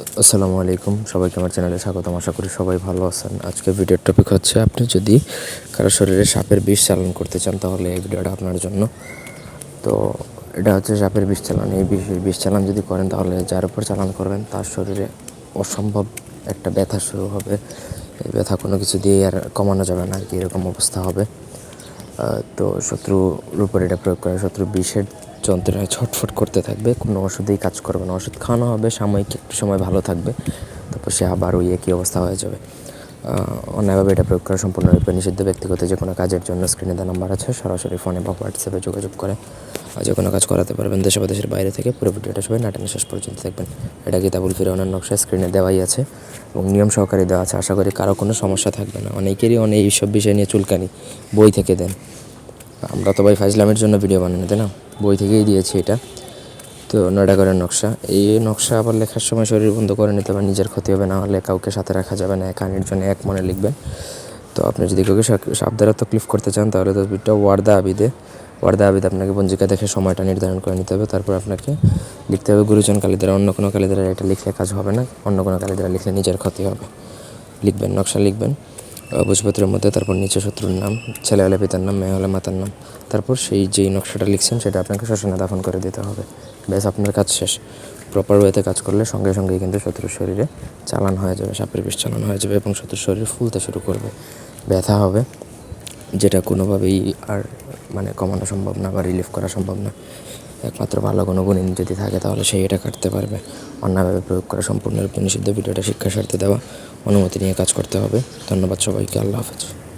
আসসালামু আলাইকুম। সবাইকে আমার চ্যানেলে স্বাগতম। আশা করি সবাই ভালো আছেন। আজকে ভিডিওর টপিক হচ্ছে, আপনি যদি কারও শরীরে সাপের বিষ চালন করতে চান, তাহলে এই ভিডিওটা আপনার জন্য। তো এটা হচ্ছে সাপের বিষ চালান। এই বিষ বিষ চালান যদি করেন, তাহলে যার উপর চালান করবেন, তার শরীরে অসম্ভব একটা ব্যথা শুরু হবে। এই ব্যথা কোনো কিছু দিয়ে আর কমানো যাবে না। কি এরকম অবস্থা হবে। তো শত্রুর উপর এটা প্রয়োগ করে। শত্রু বিষের যন্ত্রণায় ছটফট করতে থাকবে, কোনো ওষুধেই কাজ করবে না। ওষুধ খাওয়ানো হবে, সাময়িক একটু সময় ভালো থাকবে, তারপর সে আবার ওই একই অবস্থা হয়ে যাবে। অন্যায়ভাবে এটা প্রয়োগ করা সম্পূর্ণরূপে নিষিদ্ধ, ব্যক্তিগত যে কোনো কাজের জন্য স্ক্রিনে দেওয়া নাম্বার আছে, সরাসরি ফোনে বা হোয়াটসঅ্যাপে যোগাযোগ করে, আর যে কোনো কাজ করাতে পারবেন দেশে বা দেশের বাইরে থেকে, পুরো ভিডিওটা সবাই নাটানো শেষ পর্যন্ত দেখবেন। এটা কিতাবুল ফিরওয়ানের নকশা স্ক্রিনে দেওয়াই আছে, এবং নিয়ম সহকারে দেওয়া আছে। আশা করি কারও কোনো সমস্যা থাকবে না। অনেকেরই অনেক এইসব বিষয় নিয়ে চুলকানি, বই থেকে দেন। আমরা তো ভাই ফাইজলামের জন্য ভিডিও বানানো তাই না? বই থেকেই দিয়েছি এটা। তো নয়ডা করার নকশা। এই নকশা আবার লেখার সময় শরীর বন্ধ করে নিতে হবে, নিজের ক্ষতি হবে, না হলে কাউকে সাথে রাখা যাবে না, একা জন্য এক মনে লিখবেন। তো আপনি যদি কাউকে দ্বারা তকলিফ করতে চান, তাহলে তসবিরটা ওয়ার্দা আবিদে। ওয়ার্দা আবিদ আপনাকে পঞ্জিকা দেখে সময়টা নির্ধারণ করে নিতে হবে। তারপর আপনাকে লিখতে হবে, গুরুজন কালীদারা, অন্য কোনো কালীদারা এটা লিখলে কাজ হবে না। অন্য কোনো কালীদারা লিখলে নিজের ক্ষতি হবে। লিখবেন, নকশা লিখবেন। ভোজপত্রের মধ্যে, তারপর নিচে শত্রুর নাম, ছেলে হলে পিতার নাম, মেয়ে হলে মাতার নাম। তারপর সেই যেই নকশাটা লিখছেন, সেটা আপনাকে শ্মশানে দাফন করে দিতে হবে। ব্যাস, আপনার কাজ শেষ। প্রপার ওয়েতে কাজ করলে সঙ্গে সঙ্গেই কিন্তু শত্রুর শরীরে চালান হয়ে যাবে, সাপের বিষ চালান হয়ে যাবে এবং শত্রুর শরীর ফুলতে শুরু করবে। ব্যথা হবে, যেটা কোনোভাবেই আর মানে কমানো সম্ভব না বা রিলিফ করা সম্ভব না। একমাত্র ভালো কোনো গুণিন যদি থাকে, তাহলে সেই এটা কাটতে পারবে। অন্যভাবে প্রয়োগ করা সম্পূর্ণরূপে নিষিদ্ধ। ভিডিওটা শিক্ষার স্বার্থে দেওয়া। অনুমতি নিয়ে কাজ করতে হবে। ধন্যবাদ সবাইকে। আল্লাহ হাফেজ।